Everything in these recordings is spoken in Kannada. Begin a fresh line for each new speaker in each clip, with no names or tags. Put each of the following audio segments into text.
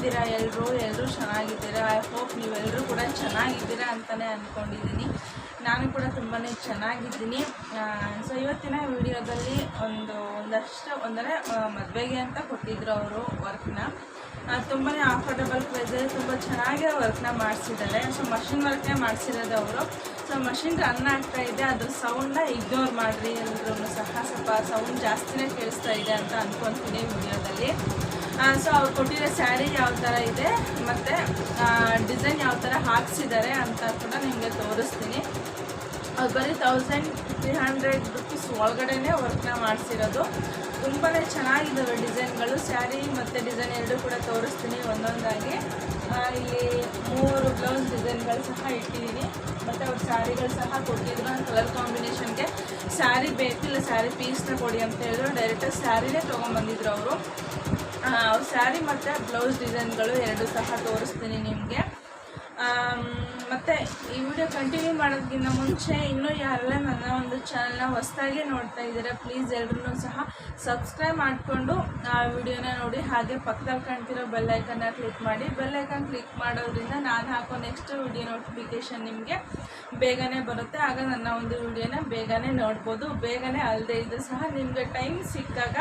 ಹೇಗಿದ್ದೀರಾ ಎಲ್ಲರೂ ಎಲ್ಲರೂ ಚೆನ್ನಾಗಿದ್ದೀರಾ? ಐ ಹೋಪ್ ನೀವೆಲ್ಲರೂ ಕೂಡ ಚೆನ್ನಾಗಿದ್ದೀರಾ ಅಂತಲೇ ಅಂದ್ಕೊಂಡಿದ್ದೀನಿ ನಾನು ಕೂಡ ತುಂಬಾ ಚೆನ್ನಾಗಿದ್ದೀನಿ. ಸೊ ಇವತ್ತಿನ ವಿಡಿಯೋದಲ್ಲಿ ಒಂದು, ಒಂದಷ್ಟು ಅಂದರೆ ಮದುವೆಗೆ ಅಂತ ಕೊಟ್ಟಿದ್ದರು ಅವರು ವರ್ಕ್ನ ತುಂಬಾ ಆಫರ್ಡಬಲ್ ಪ್ರೈಸಲ್ಲಿ ತುಂಬ ಚೆನ್ನಾಗಿ ವರ್ಕ್ನ ಮಾಡಿಸಿದ್ದಾರೆ. ಸೊ ಮಷಿನ್ ವರ್ಕ್ನೇ ಮಾಡಿಸಿರೋದು ಅವರು. ಸೊ ಮಷಿನ್ ರನ್ ಆಗ್ತಾ ಇದೆ. ಅದ್ರ ಸೌಂಡ್ನ ಇಗ್ನೋರ್ ಮಾಡಿರಿ ಎಲ್ಲರೂ ಸಹ. ಸ್ವಲ್ಪ ಸೌಂಡ್ ಜಾಸ್ತಿನೇ ಕೇಳಿಸ್ತಾ ಇದೆ ಅಂತ ಅಂದ್ಕೊತೀನಿ ವಿಡಿಯೋದಲ್ಲಿ. ಸೊ ಅವ್ರು ಕೊಟ್ಟಿರೋ ಸ್ಯಾರಿ ಯಾವ ಥರ ಇದೆ, ಮತ್ತು ಡಿಸೈನ್ ಯಾವ ಥರ ಹಾಕ್ಸಿದ್ದಾರೆ ಅಂತ ಕೂಡ ನಿಮಗೆ ತೋರಿಸ್ತೀನಿ. ಅವ್ರು ಬರೀ ತೌಸಂಡ್ ತ್ರೀ ಹಂಡ್ರೆಡ್ ರುಪೀಸ್ ಒಳಗಡೆನೇ ವರ್ಕ್ನ ಮಾಡಿಸಿರೋದು. ತುಂಬಾ ಚೆನ್ನಾಗಿದ್ದಾವೆ ಡಿಸೈನ್ಗಳು ಸ್ಯಾರಿ ಮತ್ತು ಡಿಸೈನ್ ಎರಡೂ ಕೂಡ ತೋರಿಸ್ತೀನಿ ಒಂದೊಂದಾಗಿ. ಇಲ್ಲಿ ಮೂರು ಬ್ಲೌಸ್ ಡಿಸೈನ್ಗಳು ಸಹ ಇಟ್ಟಿದ್ದೀನಿ ಮತ್ತು ಅವ್ರ ಸ್ಯಾರಿಗಳು ಸಹ ಕೊಟ್ಟಿದ್ರು ನಾನು ಕಲರ್ ಕಾಂಬಿನೇಷನ್ಗೆ ಸ್ಯಾರಿ ಬೇಕಿಲ್ಲ ಸ್ಯಾರಿ ಪೀಸ್ನ ಕೊಡಿ ಅಂತ ಹೇಳಿದ್ರು. ಡೈರೆಕ್ಟಾಗಿ ಸ್ಯಾರಿನೇ ತೊಗೊಂಬಂದಿದ್ರು ಅವ್ರ. ಸ್ಯಾರಿ ಮತ್ತು ಬ್ಲೌಸ್ ಡಿಸೈನ್ಗಳು ಎರಡು ಸಹ ತೋರಿಸ್ತೀನಿ ನಿಮಗೆ. ಮತ್ತು ಈ ವಿಡಿಯೋ ಕಂಟಿನ್ಯೂ ಮಾಡೋದಕ್ಕಿಂತ ಮುಂಚೆ ಇನ್ನೂ ಯಾರೆಲ್ಲ ನನ್ನ ಒಂದು ಚಾನಲ್ನ ಹೊಸದಾಗಿ ನೋಡ್ತಾ ಇದ್ದೀರಾ ಪ್ಲೀಸ್ ಎಲ್ಲರೂ ಸಹ ಸಬ್ಸ್ಕ್ರೈಬ್ ಮಾಡಿಕೊಂಡು ಆ ವಿಡಿಯೋನ ನೋಡಿ. ಹಾಗೆ ಪಕ್ಕದಲ್ಲಿ ಕಾಣ್ತಿರೋ ಬೆಲ್ಲೈಕನ್ನ ಕ್ಲಿಕ್ ಮಾಡಿ. ಬೆಲ್ಲೈಕನ್ ಕ್ಲಿಕ್ ಮಾಡೋದ್ರಿಂದ ನಾನು ಹಾಕೋ ನೆಕ್ಸ್ಟ್ ವಿಡಿಯೋ ನೋಟಿಫಿಕೇಷನ್ ನಿಮಗೆ ಬೇಗನೆ ಬರುತ್ತೆ. ಆಗ ನನ್ನ ಒಂದು ವಿಡಿಯೋನ ಬೇಗನೆ ನೋಡ್ಬೋದು. ಬೇಗನೆ ಅಲ್ಲದೆ ಇದ್ದು ಸಹ ನಿಮಗೆ ಟೈಮ್ ಸಿಕ್ಕಾಗ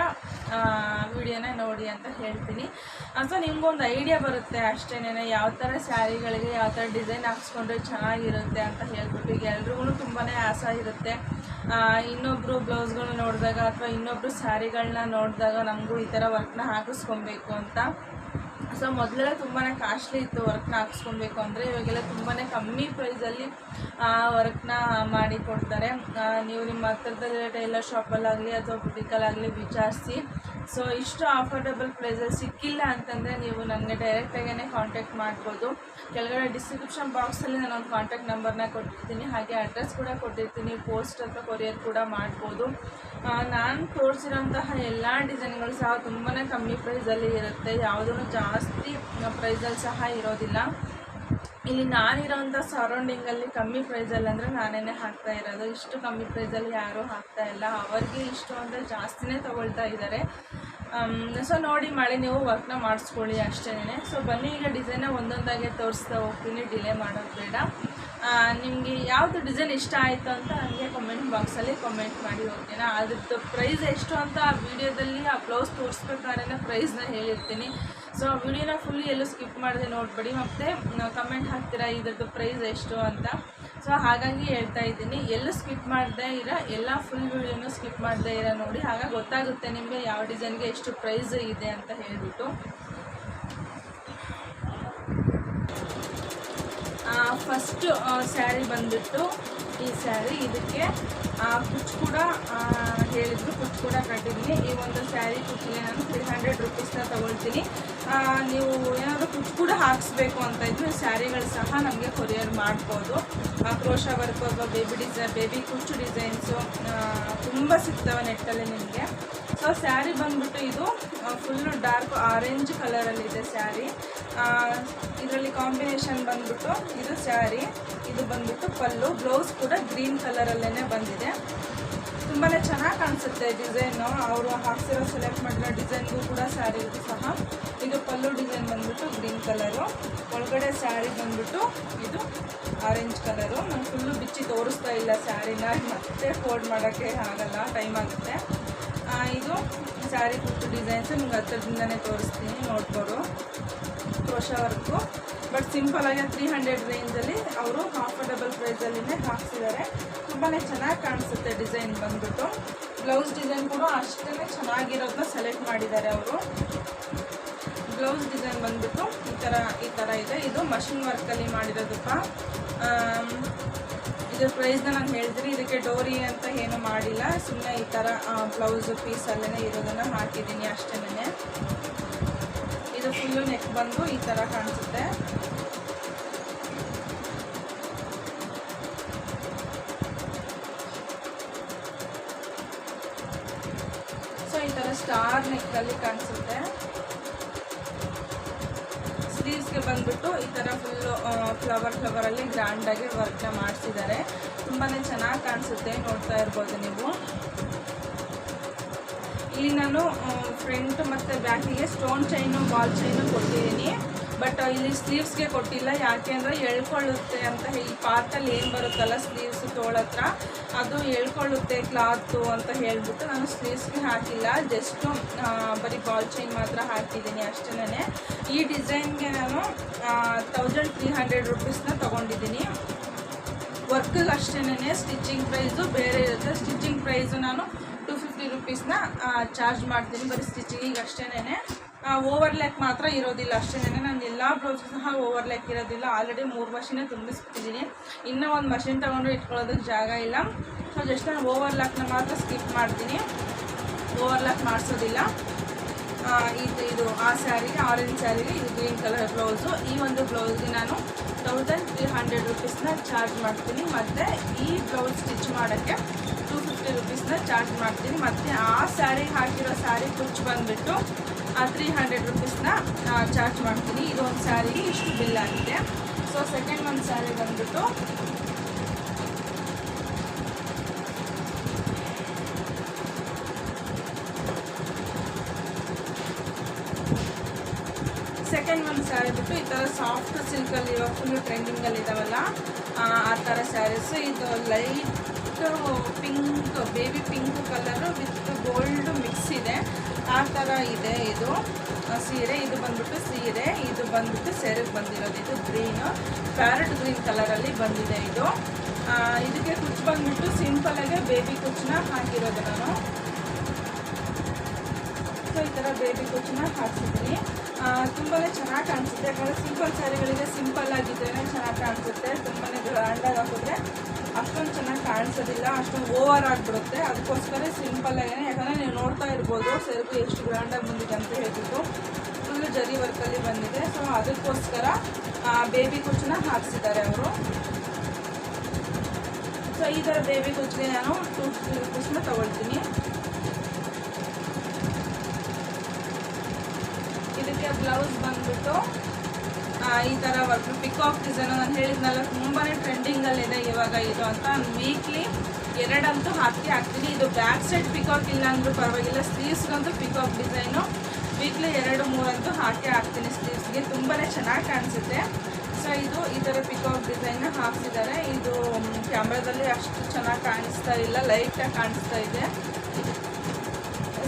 ವಿಡಿಯೋನ ನೋಡಿ ಅಂತ ಹೇಳ್ತೀನಿ. ಅಥವಾ ನಿಮಗೊಂದು ಐಡಿಯಾ ಬರುತ್ತೆ ಅಷ್ಟೇನೆ ಯಾವ ಥರ ಸ್ಯಾರಿಗಳಿಗೆ ಯಾವ ಥರ ಡಿಸೈನ್ ಹಾಕ್ಸ್ಕೊಂಡ್ರೆ ಚೆನ್ನಾಗಿರುತ್ತೆ ಅಂತ ಹೇಳ್ಬಿಟ್ಟು ಈಗ ಎಲ್ರಿಗೂ ತುಂಬಾ ಆಸೆ ಇರುತ್ತೆ. ಇನ್ನೊಬ್ಬರು ಇನ್ನೊಬ್ರು ಬ್ಲೌಸ್ಗಳು ನೋಡಿದಾಗ ಅಥವಾ ಇನ್ನೊಬ್ಬರು ಸ್ಯಾರಿಗಳನ್ನ ನೋಡಿದಾಗ ನಮಗೂ ಈ ಥರ ವರ್ಕ್ನ ಹಾಕಿಸ್ಕೊಬೇಕು ಅಂತ. ಸೊ ಮೊದಲೆಲ್ಲ ತುಂಬಾ ಕಾಸ್ಟ್ಲಿ ಇತ್ತು ವರ್ಕ್ನ ಹಾಕ್ಸ್ಕೊಬೇಕು ಅಂದರೆ ಇವಾಗೆಲ್ಲ ತುಂಬಾ ಕಮ್ಮಿ ಪ್ರೈಸಲ್ಲಿ ವರ್ಕ್ನ ಮಾಡಿ ಕೊಡ್ತಾರೆ. ನೀವು ನಿಮ್ಮ ಹತ್ತಿರದಲ್ಲಿ ಟೈಲರ್ ಶಾಪಲ್ಲಾಗಲಿ ಅಥವಾ ಬುಟಿಕಲ್ಲಾಗಲಿ ವಿಚಾರಿಸಿ. ಸೊ ಇಷ್ಟು ಅಫೋರ್ಡೆಬಲ್ ಪ್ರೈಸಲ್ಲಿ ಸಿಕ್ಕಿಲ್ಲ ಅಂತಂದರೆ ನೀವು ನನಗೆ ಡೈರೆಕ್ಟಾಗೇ ಕಾಂಟ್ಯಾಕ್ಟ್ ಮಾಡ್ಬೋದು. ಕೆಳಗಡೆ ಡಿಸ್ಕ್ರಿಪ್ಷನ್ ಬಾಕ್ಸಲ್ಲಿ ನಾನು ಒಂದು ಕಾಂಟ್ಯಾಕ್ಟ್ ನಂಬರ್ನ ಕೊಟ್ಟಿರ್ತೀನಿ. ಹಾಗೆ ಅಡ್ರೆಸ್ ಕೂಡ ಕೊಟ್ಟಿರ್ತೀನಿ. ಪೋಸ್ಟ್ ಅಥವಾ ಕೊರಿಯರ್ ಕೂಡ ಮಾಡ್ಬೋದು. ನಾನು ತೋರಿಸಿರೋಂತಹ ಎಲ್ಲ ಡಿಸೈನ್ಗಳು ಸಹ ತುಂಬಾ ಕಮ್ಮಿ ಪ್ರೈಸಲ್ಲಿ ಇರುತ್ತೆ. ಯಾವುದೂ ಜಾಸ್ತಿ ಪ್ರೈಸಲ್ಲಿ ಸಹ ಇರೋದಿಲ್ಲ. ಇಲ್ಲಿ ನಾನಿರೋಂಥ ಸರೌಂಡಿಂಗಲ್ಲಿ ಕಮ್ಮಿ ಪ್ರೈಸಲ್ಲಿ ಅಂದರೆ ನಾನೇ ಹಾಕ್ತಾ ಇರೋದು. ಇಷ್ಟು ಕಮ್ಮಿ ಪ್ರೈಸಲ್ಲಿ ಯಾರೂ ಹಾಕ್ತಾ ಇಲ್ಲ. ಅವ್ರಿಗೆ ಇಷ್ಟು ಅಂದರೆ ಜಾಸ್ತಿನೇ ತೊಗೊಳ್ತಾ ಇದ್ದಾರೆ. ಸೊ ನೋಡಿ ಮಾಡಿ ನೀವು ವರ್ಕ್ನ ಮಾಡಿಸ್ಕೊಳ್ಳಿ ಅಷ್ಟೇ ಸೊ ಬನ್ನಿ, ಈಗ ಡಿಸೈನ ಒಂದೊಂದಾಗೆ ತೋರಿಸ್ತಾ ಹೋಗ್ತೀನಿ. ಡಿಲೇ ಮಾಡೋದು ಬೇಡ. ನಿಮಗೆ ಯಾವುದು ಡಿಸೈನ್ ಇಷ್ಟ ಆಯಿತು ಅಂತ ನನಗೆ ಕಮೆಂಟ್ ಬಾಕ್ಸಲ್ಲಿ ಕಮೆಂಟ್ ಮಾಡಿ ಓಕೆನಾ ಅದ್ರದ್ದು ಪ್ರೈಸ್ ಎಷ್ಟು ಅಂತ ಆ ವಿಡಿಯೋದಲ್ಲಿ ಆ ಬ್ಲೌಸ್ ತೋರಿಸ್ಬೇಕಾದ್ರೆ ಪ್ರೈಸ್ನ ಹೇಳಿರ್ತೀನಿ. ಸೊ ವಿಡಿಯೋನ ಫುಲ್ ಎಲ್ಲೂ ಸ್ಕಿಪ್ ಮಾಡಿದೆ ನೋಡ್ಬೇಡಿ. ಮತ್ತು ಕಮೆಂಟ್ ಹಾಕ್ತೀರಾ? ಇದ್ರದ್ದು ಪ್ರೈಸ್ ಎಷ್ಟು ಅಂತ. ಸೊ ಹಾಗಾಗಿ ಹೇಳ್ತಾ ಇದ್ದೀನಿ. ಎಲ್ಲೂ ಸ್ಕಿಪ್ ಮಾಡದೇ ಇರ, ಎಲ್ಲ ಫುಲ್ ವಿಡಿಯೋನು ಸ್ಕಿಪ್ ಮಾಡದೇ ಇರೋ ನೋಡಿ. ಆಗ ಗೊತ್ತಾಗುತ್ತೆ ನಿಮಗೆ ಯಾವ ಡಿಸೈನ್ಗೆ ಎಷ್ಟು ಪ್ರೈಸ್ ಇದೆ ಅಂತ ಹೇಳ್ಬಿಟ್ಟು. ಫಸ್ಟು ಸ್ಯಾರಿ ಬಂದ್ಬಿಟ್ಟು ಈ ಸ್ಯಾರಿ ಇದಕ್ಕೆ ಕುಚ್ಚು ಕೂಡ ಹೇಳಿದ್ರು. ಕುಚ್ಚು ಕೂಡ ಕಟ್ಟಿದ್ದೀನಿ. ಈ ಒಂದು ಸ್ಯಾರಿ ಕುಚ್ಚಿಗೆ ನಾನು ತ್ರೀ ಹಂಡ್ರೆಡ್ ರುಪೀಸ್ನ ತೊಗೊಳ್ತೀನಿ. ನೀವು ಏನಾದರೂ ಕುಚ್ಚು ಕೂಡ ಹಾಕಿಸ್ಬೇಕು ಅಂತ ಇದ್ರೆ ಸ್ಯಾರಿಗಳು ಸಹ ನಮಗೆ ಕೊರಿಯರ್ ಮಾಡ್ಬೋದು. Crochet work baby design baby ಕುಚ್ಚು ಡಿಸೈನ್ಸು ತುಂಬ ಸಿಗ್ತವೆ ನೆಟ್ಟಲ್ಲಿ ನಿಮಗೆ. ಸೊ ಸ್ಯಾರಿ ಬಂದ್ಬಿಟ್ಟು ಇದು ಫುಲ್ಲು ಡಾರ್ಕ್ ಆರೆಂಜ್ ಕಲರಲ್ಲಿದೆ ಸ್ಯಾರಿ ಇದರಲ್ಲಿ ಕಾಂಬಿನೇಷನ್ ಬಂದ್ಬಿಟ್ಟು ಇದು ಸ್ಯಾರಿ ಇದು ಬಂದ್ಬಿಟ್ಟು ಪಲ್ಲು ಬ್ಲೌಸ್ ಕೂಡ ಗ್ರೀನ್ ಕಲರಲ್ಲೇ ಬಂದಿದೆ. ತುಂಬಾ ಚೆನ್ನಾಗಿ ಕಾಣಿಸುತ್ತೆ ಡಿಸೈನು ಅವರು ಹಾಕ್ಸಿರೋ ಸೆಲೆಕ್ಟ್ ಮಾಡಿರೋ ಡಿಸೈನ್ಗೂ ಕೂಡ ಸ್ಯಾರಿಗೂ ಸಹ. ಇದು ಪಲ್ಲು ಡಿಸೈನ್ ಬಂದ್ಬಿಟ್ಟು ಗ್ರೀನ್ ಕಲರು ಒಳಗಡೆ ಸ್ಯಾರಿ ಬಂದ್ಬಿಟ್ಟು ಇದು ಆರೆಂಜ್ ಕಲರು ನಾನು ಫುಲ್ಲು ಬಿಚ್ಚಿ ತೋರಿಸ್ತಾ ಇಲ್ಲ ಸ್ಯಾರಿನ ಮತ್ತೆ ಫೋಲ್ಡ್ ಮಾಡೋಕ್ಕೆ ಆಗಲ್ಲ ಟೈಮ್ ಆಗುತ್ತೆ. ಇದು ಸ್ಯಾರಿ ಕುಟ್ಟು ಡಿಸೈನ್ಸ್ ನಿಮ್ಗೆ ಹತ್ತಿರದಿಂದನೇ ತೋರಿಸ್ತೀನಿ ನೋಡ್ಬೋದು ಕ್ರೋಶ ವರ್ಕು ಬಟ್ ಸಿಂಪಲಾಗಿ ತ್ರೀ ಹಂಡ್ರೆಡ್ ರೇಂಜಲ್ಲಿ ಅವರು ಕಂಫರ್ಟಬಲ್ ಪ್ರೈಸಲ್ಲಿನೇ ಹಾಕ್ಸಿದ್ದಾರೆ. ತುಂಬಾ ಚೆನ್ನಾಗಿ ಕಾಣಿಸುತ್ತೆ ಡಿಸೈನ್ ಬಂದ್ಬಿಟ್ಟು. ಬ್ಲೌಸ್ ಡಿಸೈನ್ ಕೂಡ ಅಷ್ಟೇ ಚೆನ್ನಾಗಿರೋದನ್ನ ಸೆಲೆಕ್ಟ್ ಮಾಡಿದ್ದಾರೆ ಅವರು. ಬ್ಲೌಸ್ ಡಿಸೈನ್ ಬಂದ್ಬಿಟ್ಟು ಈ ಥರ ಈ ಥರ ಇದೆ. ಇದು ಮಷಿನ್ ವರ್ಕಲ್ಲಿ ಮಾಡಿರೋದಪ್ಪ ಇದ್ರ ಪ್ರೈಸ್ನ ನಾನು ಹೇಳಿದ್ರಿ ಇದಕ್ಕೆ ಡೋರಿ ಅಂತ ಏನು ಮಾಡಿಲ್ಲ. ಸುಮ್ಮನೆ ಈ ಥರ ಬ್ಲೌಸ್ ಪೀಸಲ್ಲೇ ಇರೋದನ್ನು ಹಾಕಿದ್ದೀನಿ ಅಷ್ಟೇನೆ. ಇದು ಫುಲ್ಲು ನೆಕ್ ಬಂದು ಈ ಥರ ಕಾಣಿಸುತ್ತೆ. ಸೊ ಈ ಥರ ಸ್ಟಾರ್ ನೆಕ್ಕಲ್ಲಿ ಕಾಣಿಸುತ್ತೆ. ಸ್ಲೀವ್ಸ್ಗೆ ಬಂದ್ಬಿಟ್ಟು ಈ ಥರ ಫುಲ್ಲು ಫ್ಲವರ್ ಫ್ಲವರಲ್ಲಿ ಗ್ರ್ಯಾಂಡಾಗಿ ವರ್ಕ್ನ ಮಾಡಿಸಿದ್ದಾರೆ. ತುಂಬಾ ಚೆನ್ನಾಗಿ ಕಾಣಿಸುತ್ತೆ, ನೋಡ್ತಾ ಇರ್ಬೋದು ನೀವು. ಇಲ್ಲಿ ನಾನು ಫ್ರಂಟ್ ಮತ್ತು ಬ್ಯಾಕಿಗೆ ಸ್ಟೋನ್ ಚೈನು ಬಾಲ್ ಚೈನು ಕೊಟ್ಟಿದ್ದೀನಿ. ಬಟ್ ಇಲ್ಲಿ ಸ್ಲೀವ್ಸ್ಗೆ ಕೊಟ್ಟಿಲ್ಲ. ಯಾಕೆ ಅಂದರೆ ಎಳ್ಕೊಳ್ಳುತ್ತೆ ಅಂತ ಈ ಪಾರ್ಟಲ್ಲಿ ಏನು ಬರುತ್ತಲ್ಲ ಸ್ಲೀವ್ಸ್ ತೋಳತ್ರ ಅದು ಎಳ್ಕೊಳ್ಳುತ್ತೆ ಕ್ಲಾತು ಅಂತ ಹೇಳ್ಬಿಟ್ಟು ನಾನು ಸ್ಲೀವ್ಸ್ಗೆ ಹಾಕಿಲ್ಲ. ಜಸ್ಟು ಬರೀ ಬಾಲ್ ಚೈನ್ ಮಾತ್ರ ಹಾಕಿದ್ದೀನಿ ಅಷ್ಟೇ ಈ ಡಿಸೈನ್ಗೆ ನಾನು ತೌಸಂಡ್ ತ್ರೀ ಹಂಡ್ರೆಡ್ ರುಪೀಸ್ನ ತೊಗೊಂಡಿದ್ದೀನಿ. ವರ್ಕಿಗೆ ಅಷ್ಟೇ ಸ್ಟಿಚಿಂಗ್ ಪ್ರೈಸು ಬೇರೆ ಇರುತ್ತೆ. ಸ್ಟಿಚಿಂಗ್ ಪ್ರೈಸು ನಾನು ಟು ಫಿಫ್ಟಿ ರುಪೀಸ್ನ ಚಾರ್ಜ್ ಮಾಡ್ತೀನಿ. ಬರೀ ಸ್ಟಿಚಿಂಗಿಗೆ ಅಷ್ಟೇನೆ ಓವರ್ಲ್ಯಾಕ್ ಮಾತ್ರ ಇರೋದಿಲ್ಲ ಅಷ್ಟೇ. ನಾನು ಎಲ್ಲ ಬ್ಲೌಸು ಸಹ ಓವರ್ ಲ್ಯಾಕ್ ಇರೋದಿಲ್ಲ. ಆಲ್ರೆಡಿ ಮೂರು ಮಷಿನೇ ತುಂಬಿಸ್ಬಿಟ್ಟಿದ್ದೀನಿ. ಇನ್ನೂ ಒಂದು ಮಷಿನ್ ತೊಗೊಂಡು ಇಟ್ಕೊಳ್ಳೋದಕ್ಕೆ ಜಾಗ ಇಲ್ಲ. ಸೊ ಜಸ್ಟ್ ನಾನು ಓವರ್ ಲ್ಯಾಕ್ನ ಮಾತ್ರ ಸ್ಕಿಪ್ ಮಾಡ್ತೀನಿ. ಓವರ್ಲ್ಯಾಕ್ ಮಾಡಿಸೋದಿಲ್ಲ. ಆ, ಇದು ಇದು ಆ ಸ್ಯಾರಿಗೆ ಆರೆಂಜ್ ಸ್ಯಾರಿಗೆ ಇದು ಗ್ರೀನ್ ಕಲರ್ ಬ್ಲೌಸು ಈ ಒಂದು ಬ್ಲೌಸ್ಗೆ ನಾನು ತೌಸಂಡ್ ತ್ರೀ ಹಂಡ್ರೆಡ್ ರುಪೀಸ್ನ ಚಾರ್ಜ್ ಮಾಡ್ತೀನಿ. ಮತ್ತು ಈ ಬ್ಲೌಸ್ ಸ್ಟಿಚ್ ಮಾಡೋಕ್ಕೆ ಟೂ ಫಿಫ್ಟಿ ರುಪೀಸ್ನ ಚಾರ್ಜ್ ಮಾಡ್ತೀನಿ. ಮತ್ತು ಆ ಸ್ಯಾರಿಗೆ ಹಾಕಿರೋ ಸ್ಯಾರಿ ಕುಚ್ಚು ಬಂದುಬಿಟ್ಟು ತ್ರೀ ಹಂಡ್ರೆಡ್ ರುಪೀಸ್ನ ಚಾರ್ಜ್ ಮಾಡ್ತೀನಿ. ಇದು ಒಂದು ಸ್ಯಾರಿಗೆ ಇಷ್ಟು ಬಿಲ್ ಆಗಿದೆ. ಸೊ ಸೆಕೆಂಡ್ ಒಂದು ಸ್ಯಾರಿ ಬಂದುಬಿಟ್ಟು ಸೆಕೆಂಡ್ ಒಂದು ಸ್ಯಾರಿ ಬಿಟ್ಟು ಈ ಥರ ಸಾಫ್ಟ್ ಸಿಲ್ಕಲ್ಲಿ ಇವಾಗ ಫುಲ್ ಟ್ರೆಂಡಿಂಗಲ್ಲಿ ಇದಾವಲ್ಲ, ಆ ಆ ಥರ ಸ್ಯಾರೀಸು ಇದು light pink baby pink colour with gold mix ಇದೆ. ಆ ಥರ ಇದೆ ಇದು. ಸೀರೆ, ಇದು ಬಂದ್ಬಿಟ್ಟು ಸೀರೆ, ಇದು ಬಂದ್ಬಿಟ್ಟು ಸೆರೆಗೆ ಬಂದಿರೋದು. ಇದು ಗ್ರೀನು ಪ್ಯಾರೆಟ್ ಗ್ರೀನ್ ಕಲರಲ್ಲಿ ಬಂದಿದೆ ಇದು. ಇದಕ್ಕೆ ಕುಚ್ಚು ಬಂದ್ಬಿಟ್ಟು ಸಿಂಪಲಾಗೆ ಬೇಬಿ ಕುಚ್ಚನ್ನ ಹಾಕಿರೋದು ನಾನು. ಸೊ ಈ ಥರ ಬೇಬಿ ಕುಚ್ಚನ್ನ ಹಾಕ್ಸಿದ್ದೀನಿ. ತುಂಬಾ ಚೆನ್ನಾಗಿ ಕಾಣಿಸುತ್ತೆ. ಯಾಕಂದರೆ ಸಿಂಪಲ್ ಸ್ಯಾರಿಗಳಿಗೆ ಸಿಂಪಲ್ ಆಗಿದ್ರೇ ಚೆನ್ನಾಗಿ ಕಾಣಿಸುತ್ತೆ. ತುಂಬಾ ಗ್ರ್ಯಾಂಡಾಗಿ ಹಾಕಿದ್ರೆ ಅಷ್ಟೊಂದು ಚೆನ್ನಾಗಿ ಕಾಣಿಸೋದಿಲ್ಲ, ಅಷ್ಟೊಂದು ಓವರ್ ಆಗಿಬಿಡುತ್ತೆ. ಅದಕ್ಕೋಸ್ಕರ ಸಿಂಪಲ್ ಆಗಿದೆ ಯಾಕಂದರೆ ನೀವು ನೋಡ್ತಾ ಇರ್ಬೋದು, ಸೆರಗು ಎಷ್ಟು ಗ್ರ್ಯಾಂಡಾಗಿ ಬಂದಿದೆ ಅಂತ ಹೇಳ್ಬಿಟ್ಟು ಫುಲ್ಲು ಜರಿ ವರ್ಕಲ್ಲಿ ಬಂದಿದೆ. ಸೊ ಅದಕ್ಕೋಸ್ಕರ ಬೇಬಿ ಕುಚ್ಚನ್ನ ಹಾಕ್ಸಿದ್ದಾರೆ ಅವರು. ಸೊ ಈ ಥರ ಬೇಬಿ ಕುಚ್ಚಿಗೆ ನಾನು ಟೂ ರುಪೀಸ್ನ ತೊಗೊಳ್ತೀನಿ. ಇದಕ್ಕೆ ಬ್ಲೌಸ್ ಬಂದ್ಬಿಟ್ಟು ಈ ಥರ ವರ್ಕ್ ಪಿಕಾಕ್ ಡಿಸೈನು ನಾನು ಹೇಳಿದ್ನಲ್ಲ ತುಂಬಾ ಟ್ರೆಂಡಿಂಗಲ್ಲಿದೆ ಇವಾಗ ಇದು ಅಂತ. ವೀಕ್ಲಿ ಎರಡಂತೂ ಹಾಕಿ ಹಾಕ್ತೀನಿ. ಇದು ಬ್ಯಾಕ್ ಸೈಡ್ ಪಿಕಾಕ್ ಇಲ್ಲ ಅಂದರೂ ಪರವಾಗಿಲ್ಲ ಸ್ಲೀವ್ಸ್ಗಂತೂ ಪಿಕಾಕ್ ಡಿಸೈನು ವೀಕ್ಲಿ ಎರಡು, ಮೂರಂತೂ ಹಾಕಿ ಹಾಕ್ತೀನಿ ಸ್ಲೀವ್ಸ್ಗೆ ತುಂಬಾ ಚೆನ್ನಾಗಿ ಕಾಣಿಸುತ್ತೆ. ಸೊ ಇದು ಈ ಥರ ಪಿಕಾಕ್ ಡಿಸೈನ್ನ ಹಾಕ್ಸಿದ್ದಾರೆ. ಇದು ಕ್ಯಾಮ್ರಾದಲ್ಲಿ ಅಷ್ಟು ಚೆನ್ನಾಗಿ ಕಾಣಿಸ್ತಾ ಇಲ್ಲ ಲೈಟಾಗಿ ಕಾಣಿಸ್ತಾ ಇದೆ.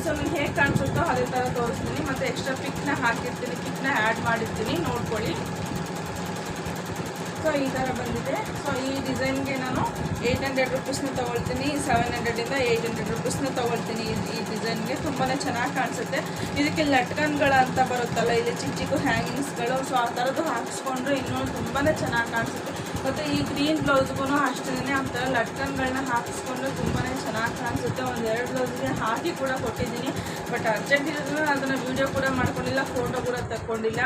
ಸೊ ನನಗೆ ಹೇಗೆ ಕಾಣಿಸುತ್ತೋ ಅದೇ ಥರ ತೋರಿಸ್ತೀನಿ. ಮತ್ತು ಎಕ್ಸ್ಟ್ರಾ ಪಿಕ್ನ ಹಾಕಿರ್ತೀನಿ. ಪಿಕ್ನ ಆ್ಯಡ್ ಮಾಡಿರ್ತೀನಿ. ನೋಡ್ಕೊಳ್ಳಿ. ಸೊ ಈ ಥರ ಬಂದಿದೆ. ಸೊ ಈ ಡಿಸೈನ್ಗೆ ನಾನು ಏಯ್ಟ್ ಹಂಡ್ರೆಡ್ ರುಪೀಸ್ನ ತೊಗೊಳ್ತೀನಿ. ಸೆವೆನ್ ಹಂಡ್ರೆಡಿಂದ ಏಯ್ಟ್ ಹಂಡ್ರೆಡ್ ರುಪೀಸ್ನ ತೊಗೊಳ್ತೀನಿ. ಈ- ಈ ಡಿಸೈನ್ಗೆ ತುಂಬಾ ಚೆನ್ನಾಗಿ ಕಾಣಿಸುತ್ತೆ. ಇದಕ್ಕೆ ಲಟ್ಕನ್ಗಳು ಅಂತ ಬರುತ್ತಲ್ಲ, ಇಲ್ಲಿ ಚಿಕ್ಕ ಚಿಕ್ಕ ಹ್ಯಾಂಗಿಂಗ್ಸ್ಗಳು ಸೊ ಆ ಥರದ್ದು ಹಾಕಿಸ್ಕೊಂಡ್ರೆ ಇನ್ನೂ ತುಂಬಾ ಚೆನ್ನಾಗಿ ಕಾಣಿಸುತ್ತೆ. ಮತ್ತು ಈ ಗ್ರೀನ್ ಬ್ಲೌಸ್ಗೂ ಅಷ್ಟೇ ಆ ಥರ ಲಟ್ಕನ್ಗಳನ್ನ ಹಾಕಿಸ್ಕೊಂಡು ತುಂಬಾ ಚೆನ್ನಾಗಿ ಕಾಣಿಸುತ್ತೆ. ಒಂದು ಎರಡು ಬ್ಲೌಸ್ಗೆ ಹಾಕಿ ಕೂಡ ಕೊಟ್ಟಿದ್ದೀನಿ. ಬಟ್ ಅರ್ಜೆಂಟ್ ಇರೋದ್ರಿಂದ ಅದನ್ನು ವೀಡಿಯೋ ಕೂಡ ಮಾಡ್ಕೊಂಡಿಲ್ಲ ಫೋಟೋ ಕೂಡ ತಗೊಂಡಿಲ್ಲ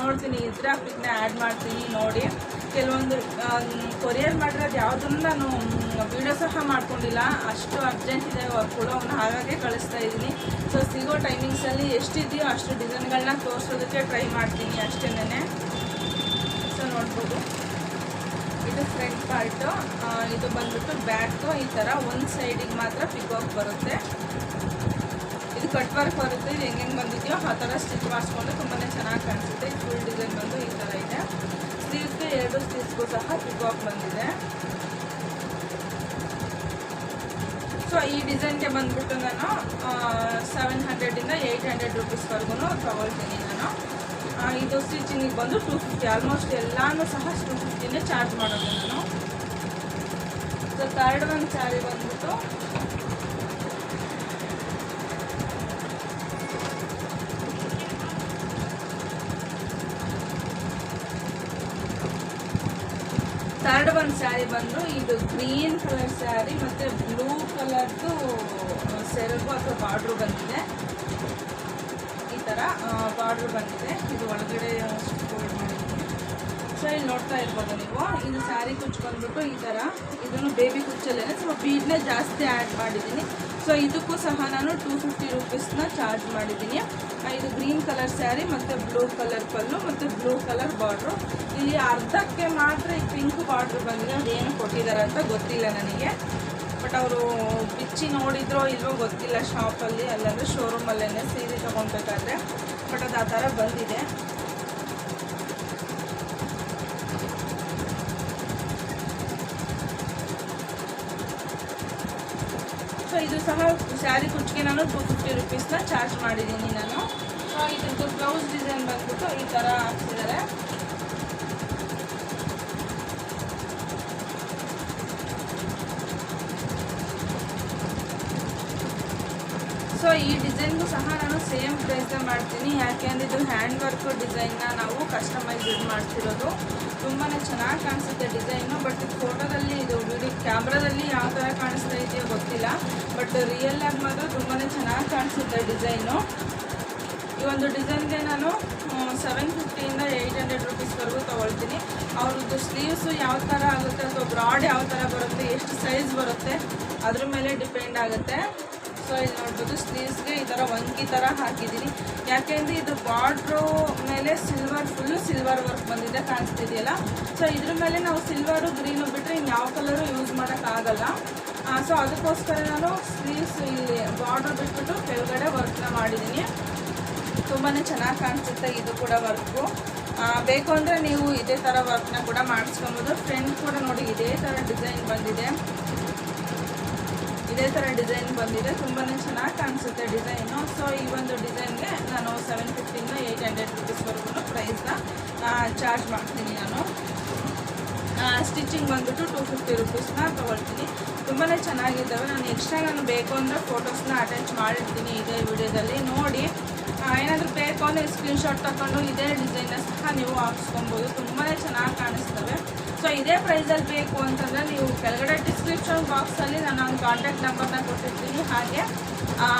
ನೋಡ್ತೀನಿ, ಇದ್ರೆ ಆ ಆ್ಯಡ್ ಮಾಡ್ತೀನಿ ನೋಡಿ. ಕೆಲವೊಂದು ಕೊರಿಯರ್ ಮಾಡಿರೋದು ಯಾವುದನ್ನು ನಾನು ವೀಡಿಯೋ ಸಹ ಮಾಡ್ಕೊಂಡಿಲ್ಲ. ಅಷ್ಟು ಅರ್ಜೆಂಟ್ ಇದೆ ಕೂಡ ಅವನ್ನ ಹಾಗಾಗಿ ಕಳಿಸ್ತಾ ಇದ್ದೀನಿ. ಸೊ ಸಿಗೋ ಟೈಮಿಂಗ್ಸಲ್ಲಿ ಎಷ್ಟಿದೆಯೋ ಅಷ್ಟು ಡಿಸೈನ್ಗಳನ್ನ ತೋರಿಸೋದಕ್ಕೆ ಟ್ರೈ ಮಾಡ್ತೀನಿ ಅಷ್ಟೇನೆ. ಸೊ ನೋಡ್ಬೋದು. ಇದು ಫ್ರಂಟ್ ಪಾರ್ಟು ಇದು ಬಂದ್ಬಿಟ್ಟು ಬ್ಯಾಕು ಈ ಥರ ಒಂದು ಸೈಡಿಗೆ ಮಾತ್ರ ಪಿಕಾಕ್ ಬರುತ್ತೆ. ಇದು ಕಟ್ ವರ್ಕ್ ಬರುತ್ತೆ, ಇದು ಹೆಂಗೆ ಬಂದಿದೆಯೋ ಆ ಥರ ಸ್ಟಿಚ್ ಮಾಡಿಸ್ಕೊಂಡು ತುಂಬಾ ಚೆನ್ನಾಗಿ ಕಾಣಿಸುತ್ತೆ. ಇದು ಫುಲ್ ಡಿಸೈನ್ ಬಂದು ಈ ಥರ ಇದೆ. ಸ್ಲೀವ್ಸ್ಗೆ ಎರಡು ಸ್ಲೀವ್ಸ್ಗೂ ಸಹ ಪಿಕಾಕ್ ಬಂದಿದೆ. ಸೊ ಈ ಡಿಸೈನ್ಗೆ ಬಂದ್ಬಿಟ್ಟು ನಾನು ಸೆವೆನ್ ಹಂಡ್ರೆಡಿಂದ ಏಯ್ಟ್ ಹಂಡ್ರೆಡ್ ರುಪೀಸ್ವರೆಗೂ ತಗೊಳ್ತೀನಿ ನಾನು ಇದು ಸ್ಟಿಚಿಂಗಿಗೆ ಬಂದು ಟೂ ಫಿಫ್ಟಿ ಆಲ್ಮೋಸ್ಟ್ ಎಲ್ಲಾನು ಸಹ ಟೂ ಫಿಫ್ಟಿನೇ ಚಾರ್ಜ್ ಮಾಡೋದು ನಾನು. ಸೊ ಥರ್ಡ್ ಒಂದು ಸ್ಯಾರಿ ಬಂದ್ಬಿಟ್ಟು ಥರ್ಡ್ ಒಂದು ಸ್ಯಾರಿ ಬಂದು ಇದು ಗ್ರೀನ್ ಕಲರ್ ಸ್ಯಾರಿ ಮತ್ತು ಬ್ಲೂ ಕಲರ್ದು ಸೆರಗು ಅಥವಾ ಬಾರ್ಡ್ರು ಬಂದಿದೆ. ಥರ ಬಾರ್ಡ್ರ್ ಬಂದಿದೆ. ಇದು ಒಳಗಡೆ ಸೊ ಇಲ್ಲಿ ನೋಡ್ತಾ ಇರ್ಬೋದು ನೀವು. ಇದು ಸ್ಯಾರಿ ಕುಚ್ಕೊಂಡ್ಬಿಟ್ಟು ಈ ಥರ ಇದನ್ನು ಬೇಬಿ ಕುಚ್ಚಲ್ಲೇ ಸ್ವಲ್ಪ ಬೀಡ್ನೇ ಜಾಸ್ತಿ ಆ್ಯಡ್ ಮಾಡಿದ್ದೀನಿ. ಸೊ ಇದಕ್ಕೂ ಸಹ ನಾನು ಟೂ ಫಿಫ್ಟಿ ರುಪೀಸ್ನ ಚಾರ್ಜ್ ಮಾಡಿದ್ದೀನಿ. ಇದು ಗ್ರೀನ್ ಕಲರ್ ಸ್ಯಾರಿ ಮತ್ತು ಬ್ಲೂ ಕಲರ್ ಪಲ್ಲು ಮತ್ತು ಬ್ಲೂ ಕಲರ್ ಬಾರ್ಡ್ರು ಇಲ್ಲಿ ಅರ್ಧಕ್ಕೆ ಮಾತ್ರ ಈ ಪಿಂಕ್ ಬಾರ್ಡ್ರ್ ಬಂದಿದೆ. ಅದೇನು ಕೊಟ್ಟಿದ್ದಾರೆ ಅಂತ ಗೊತ್ತಿಲ್ಲ ನನಗೆ. ಬಟ್ ಅವರು ಬಿಚ್ಚಿ ನೋಡಿದ್ರೋ ಇಲ್ವೋ ಗೊತ್ತಿಲ್ಲ ಶಾಪಲ್ಲಿ, ಅಲ್ಲಾಂದ್ರೆ ಶೋರೂಮಲ್ಲೇ ಸೀರೆ ತೊಗೊಳ್ಬೇಕಾದ್ರೆ. ಬಟ್ ಅದು ಆ ಥರ ಬಂದಿದೆ. ಸೊ ಇದು ಸಹ ಸ್ಯಾರಿ ಕುಚ್ಚಿಗೆ ನಾನು ಟೂ ಫಿಫ್ಟಿ ರುಪೀಸ್ನ ಚಾರ್ಜ್ ಮಾಡಿದ್ದೀನಿ ನಾನು. ಸೊ ಇದ್ರದ್ದು ಬ್ಲೌಸ್ ಡಿಸೈನ್ ಬಂದ್ಬಿಟ್ಟು ಈ ಥರ ಹಾಕ್ಸಿದ್ದಾರೆ. ಸೊ ಈ ಡಿಸೈನ್ಗೂ ಸಹ ನಾನು ಸೇಮ್ ಪ್ರೈಸ್ನ ಮಾಡ್ತೀನಿ. ಯಾಕೆಂದ್ರೆ ಇದು ಹ್ಯಾಂಡ್ ವರ್ಕ್ ಡಿಸೈನ್ನ ನಾವು ಕಸ್ಟಮೈಸ್ ಮಾಡ್ತಿರೋದು. ತುಂಬಾ ಚೆನ್ನಾಗಿ ಕಾಣಿಸುತ್ತೆ ಡಿಸೈನು ಬಟ್ ಫೋಟೋದಲ್ಲಿ ಇದು ವಿಡಿಯೋ ಕ್ಯಾಮ್ರಾದಲ್ಲಿ ಯಾವ ಥರ ಕಾಣಿಸ್ತಾ ಇದೆಯೋ ಗೊತ್ತಿಲ್ಲ. ಬಟ್ ರಿಯಲ್ ಆಗಿ ಮಾತ್ರ ತುಂಬಾ ಚೆನ್ನಾಗಿ ಕಾಣಿಸುತ್ತೆ ಡಿಸೈನು ಈ ಒಂದು ಡಿಸೈನ್ಗೆ ನಾನು ಸೆವೆನ್ ಫಿಫ್ಟಿಯಿಂದ ಏಯ್ಟ್ ಹಂಡ್ರೆಡ್ ರುಪೀಸ್ವರೆಗೂ ತೊಗೊಳ್ತೀನಿ. ಅವ್ರದ್ದು ಸ್ಲೀವ್ಸು ಯಾವ ಥರ ಆಗುತ್ತೆ ಅಥವಾ ಬ್ರಾಡ್ ಯಾವ ಥರ ಬರುತ್ತೆ, ಎಷ್ಟು ಸೈಜ್ ಬರುತ್ತೆ, ಅದ್ರ ಮೇಲೆ ಡಿಪೆಂಡ್ ಆಗುತ್ತೆ. ಸೊ ಇಲ್ಲಿ ನೋಡ್ಬೋದು ಸ್ಲೀವ್ಸ್ಗೆ ಈ ಥರ ವಂಕಿ ಥರ ಹಾಕಿದ್ದೀನಿ ಯಾಕೆಂದರೆ ಇದು ಬಾರ್ಡ್ರು ಮೇಲೆ ಸಿಲ್ವರ್ ಫುಲ್ಲು ಸಿಲ್ವರ್ ವರ್ಕ್ ಬಂದಿದೆ ಕಾಣಿಸ್ತಿದೆಯಲ್ಲ? ಸೊ ಇದ್ರ ಮೇಲೆ ನಾವು ಸಿಲ್ವರು ಗ್ರೀನು ಬಿಟ್ಟರೆ ಯಾವ ಕಲರು ಯೂಸ್ ಮಾಡೋಕ್ಕಾಗಲ್ಲ ಸೊ ಅದಕ್ಕೋಸ್ಕರ ನಾನು ಸ್ಲೀವ್ಸ್ ಇಲ್ಲಿ ಬಾರ್ಡ್ರು ಬಿಟ್ಬಿಟ್ಟು ಕೆಳಗಡೆ ವರ್ಕ್ನ ಮಾಡಿದ್ದೀನಿ ತುಂಬಾ ಚೆನ್ನಾಗಿ ಕಾಣಿಸುತ್ತೆ ಇದು ಕೂಡ ವರ್ಕು ಬೇಕು ಅಂದರೆ ನೀವು ಇದೇ ಥರ ವರ್ಕ್ನ ಕೂಡ ಮಾಡಿಸ್ಕೊಬೋದು. ಫ್ರೆಂಡ್ಸ್ ಕೂಡ ನೋಡಿ ಇದೇ ಥರ ಡಿಸೈನ್ ಬಂದಿದೆ. ಇದೇ ಥರ ಡಿಸೈನ್ ಬಂದಿದೆ. ತುಂಬಾ ಚೆನ್ನಾಗಿ ಕಾಣಿಸುತ್ತೆ ಡಿಸೈನು. ಸೊ ಈ ಒಂದು ಡಿಸೈನ್ಗೆ ನಾನು ಸೆವೆನ್ ಫಿಫ್ಟಿಂದ ಏಯ್ಟ್ ಹಂಡ್ರೆಡ್ ರುಪೀಸ್ವರೆಗೂ ಪ್ರೈಸ್ನ ಚಾರ್ಜ್ ಮಾಡ್ತೀನಿ ನಾನು. ಸ್ಟಿಚಿಂಗ್ ಬಂದ್ಬಿಟ್ಟು ಟೂ ಫಿಫ್ಟಿ ರುಪೀಸ್ನ ತೊಗೊಳ್ತೀನಿ. ತುಂಬಾ ಚೆನ್ನಾಗಿದ್ದಾವೆ. ನಾನು ಎಕ್ಸ್ಟ್ರಾ ನಾನು ಬೇಕು ಅಂದರೆ ಫೋಟೋಸ್ನ ಅಟ್ಯಾಚ್ ಮಾಡಿರ್ತೀನಿ ಇದೇ ವಿಡಿಯೋದಲ್ಲಿ. ನೋಡಿ ಏನಾದರೂ ಬೇಕು ಅಂದರೆ ಸ್ಕ್ರೀನ್ಶಾಟ್ ತಗೊಂಡು ಇದೇ ಡಿಸೈನ್ನ ಸಹ ನೀವು ಹಾಕ್ಸ್ಕೊಬೋದು. ತುಂಬಾ ಚೆನ್ನಾಗಿ ಕಾಣಿಸ್ತವೆ. ಸೊ ಇದೇ ಪ್ರೈಸಲ್ಲಿ ಬೇಕು ಅಂತಂದರೆ ನೀವು ಕೆಳಗಡೆ ಡಿಸ್ಕ್ರಿಪ್ಷನ್ ಬಾಕ್ಸಲ್ಲಿ ನಾನು ಒಂದು ಕಾಂಟ್ಯಾಕ್ಟ್ ನಂಬರ್ನ ಕೊಟ್ಟಿರ್ತೀನಿ. ಹಾಗೆ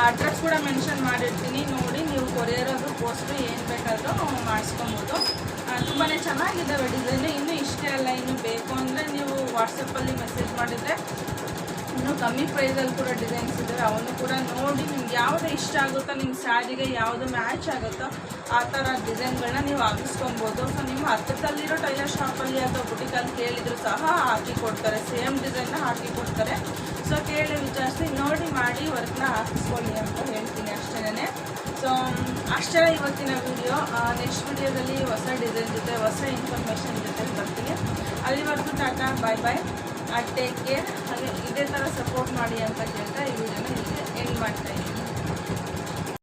ಅಡ್ರೆಸ್ ಕೂಡ ಮೆನ್ಷನ್ ಮಾಡಿರ್ತೀನಿ. ನೋಡಿ, ನೀವು ಕೊರಿಯರ್ ಅದು ಪೋಸ್ಟು ಏನು ಬೇಕಾದರೂ ಮಾಡಿಸ್ಕೊಬೋದು. ತುಂಬಾ ಚೆನ್ನಾಗಿದ್ದಾವೆ ಡಿಸೈನು ಇನ್ನೂ ಇಷ್ಟೇ ಅಲ್ಲ. ಇನ್ನೂ ಬೇಕು ಅಂದರೆ ನೀವು ವಾಟ್ಸಪ್ಪಲ್ಲಿ ಮೆಸೇಜ್ ಮಾಡಿದರೆ ಇನ್ನೂ ಕಮ್ಮಿ ಪ್ರೈಸಲ್ಲಿ ಕೂಡ ಡಿಸೈನ್ಸ್ ಇದ್ದಾವೆ ಅವನು ಕೂಡ ನೋಡಿ ನಿಮ್ಗೆ ಯಾವುದು ಇಷ್ಟ ಆಗುತ್ತೋ ನಿಮ್ಮ ಸ್ಯಾರಿಗೆ ಯಾವುದು ಮ್ಯಾಚ್ ಆಗುತ್ತೋ, ಆ ಥರ ಡಿಸೈನ್ಗಳನ್ನ ನೀವು ಹಾಕಿಸ್ಕೊಬೋದು. ಸೊ ನಿಮ್ಮ ಹತ್ತಿರದಲ್ಲಿರೋ ಟೈಲರ್ ಶಾಪಲ್ಲಿ ಅಥವಾ ಬುಟಿಕಲ್ಲಿ ಕೇಳಿದ್ರು ಸಹ ಹಾಕಿ ಕೊಡ್ತಾರೆ. ಸೇಮ್ ಡಿಸೈನ್ನ ಹಾಕಿ ಕೊಡ್ತಾರೆ. ಸೊ ಕೇಳಿ ವಿಚಾರಿಸಿ, ನೋಡಿ ಮಾಡಿ ವರ್ಕ್ನ ಹಾಕಿಸ್ಕೊಳ್ಳಿ ಅಂತ ಹೇಳ್ತೀನಿ ಅಷ್ಟೇ ಸೊ ಅಷ್ಟೇ ಇವತ್ತಿನ ವಿಡಿಯೋ ನೆಕ್ಸ್ಟ್ ವಿಡಿಯೋದಲ್ಲಿ ಹೊಸ ಡಿಸೈನ್ ಜೊತೆ, ಹೊಸ ಇನ್ಫಾರ್ಮೇಷನ್ ಜೊತೆ ಬರ್ತೀನಿ. ಅಲ್ಲಿವರೆಗೂ tata bye bye take care ಇದೇ ಥರ ಸಪೋರ್ಟ್ ಮಾಡಿ ಅಂತ ಕೇಳ್ತಾ ಈ ವಿಡಿಯೋನ ಎಂಡ್ ಮಾಡ್ತಾ ಇದ್ದೀನಿ.